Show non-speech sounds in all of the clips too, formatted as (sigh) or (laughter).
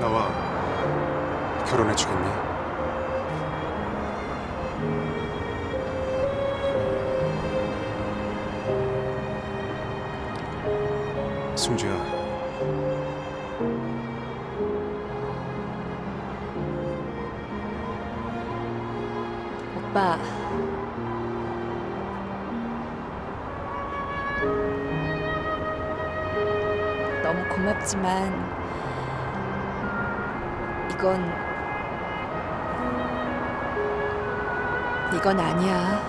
나와 결혼해 주겠니? 승주야. 오빠 너무 고맙지만 이건 이건 아니야.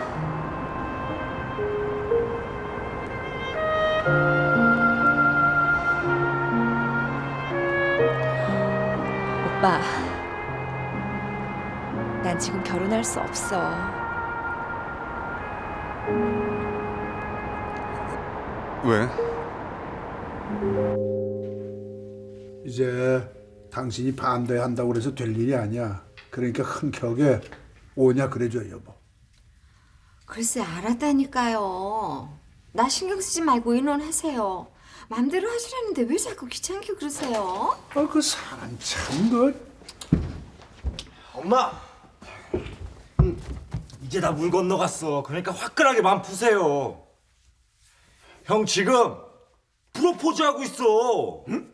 오빠. 난 지금 결혼할 수 없어. 왜? 이제 당신이 반대한다고 그래서 될 일이 아니야. 그러니까 흔쾌하게 오냐 그래줘 여보. 글쎄 알았다니까요. 나 신경 쓰지 말고 인원하세요. 마음대로 하시라는데 왜 자꾸 귀찮게 그러세요? 아 그 사람 참 그 엄마. 음, 이제 다 물 건너갔어. 그러니까 화끈하게 마음 푸세요. 형 지금 프로포즈 하고 있어. 응?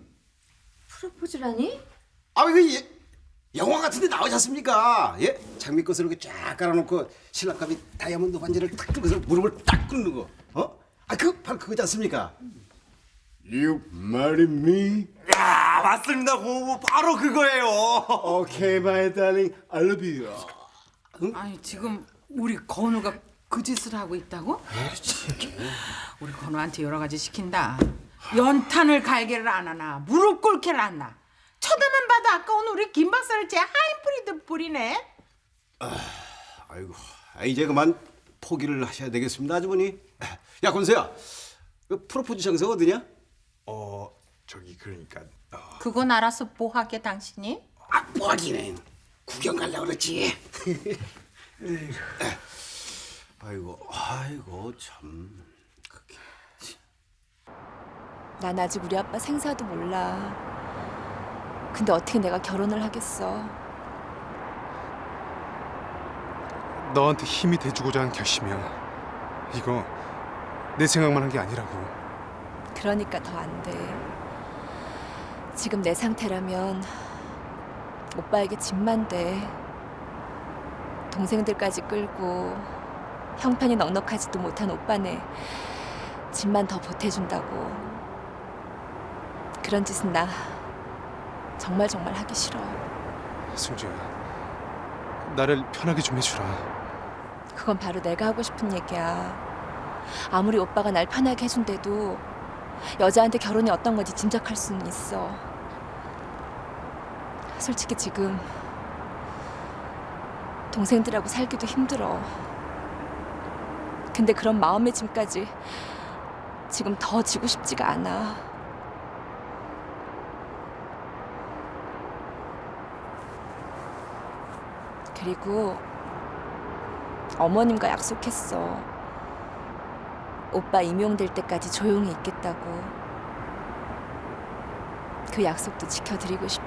프로포즈라니? 아 이거 예, 영화 같은데 나오지 않습니까? 예? 장미꽃을 이렇게 쫙 깔아놓고 신랑감이 다이아몬드 반지를 탁 들고서 무릎을 딱 꿇는 거. 어? 아 그 바로 그거지 않습니까? You marry me? 야 맞습니다 고모 바로 그거예요. Okay, my darling, I love you. 아니 지금 우리 건우가 그 짓을 하고 있다고? 우리 건우한테 여러 가지 시킨다. 연탄을 갈게를 안 하나, 무릎 꿇게를 안 나. 쳐다만 봐도 아까운 우리 김 박사를 제 하이브리드 뿌리네. 아이고, 아, 이제 그만 포기를 하셔야 되겠습니다, 아주머니. 야, 권세야, 그 프로포즈 장소 어디냐? 어 저기 그러니까 어, 그건 알아서 뭐하게 당신이? 아, 뭐하기는 구경 가려고 그랬지. (laughs) 아이고, 아이고 참. 그게. 난 아직 우리 아빠 생사도 몰라. 근데 어떻게 내가 결혼을 하겠어? 너한테 힘이 돼주고자 한 결심이야. 이거 내 생각만 한 게 아니라고. 그러니까 더 안 돼. 지금 내 상태라면 오빠에게 짐만 돼. 동생들까지 끌고 형편이 넉넉하지도 못한 오빠네 짐만 더 보태준다고. 그런 짓은 나 정말 정말 하기 싫어. 승주야, 나를 편하게 좀 해주라. 그건 바로 내가 하고 싶은 얘기야. 아무리 오빠가 날 편하게 해준대도 여자한테 결혼이 어떤 건지 짐작할 수는 있어. 솔직히 지금 동생들하고 살기도 힘들어. 근데 그런 마음의 짐까지 지금 더 지고 싶지가 않아. 그리고 어머님과 약속했어. 오빠 임용될 때까지 조용히 있겠다고. 그 약속도 지켜드리고 싶어.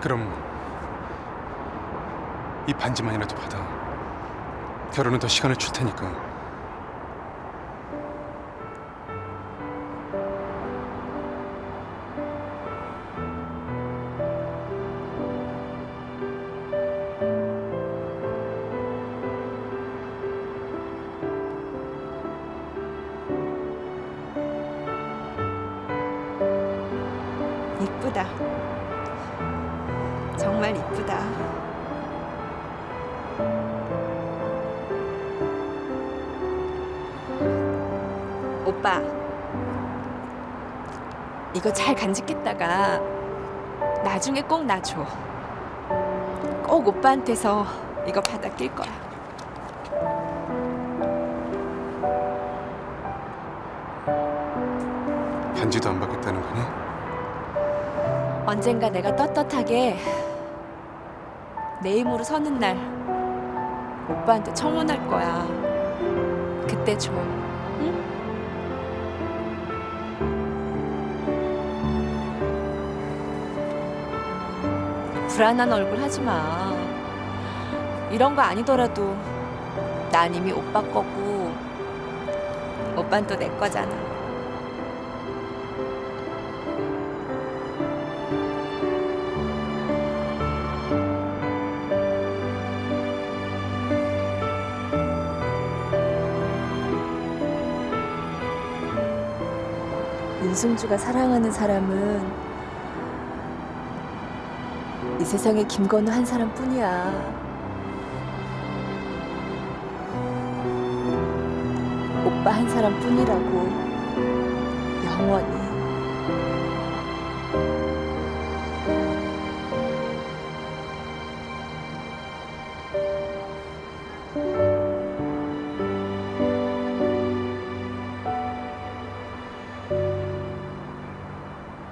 그럼 이 반지만이라도 받아. 결혼은 더 시간을 줄 테니까. 이쁘다. 정말 이쁘다. 오빠, 이거 잘 간직했다가 나중에 꼭 놔줘. 꼭 오빠한테서 이거 받아 낄 거야. 반지도 안 받겠다는 거니? 언젠가 내가 떳떳하게 내 힘으로 서는 날 오빠한테 청혼할 거야. 그때 줘. 응? 불안한 얼굴 하지 마. 이런 거 아니더라도 난 이미 오빠 거고 오빤 또 내 거잖아. 윤승주가 사랑하는 사람은 이 세상에 김건우 한 사람뿐이야. 오빠 한 사람뿐이라고 영원히.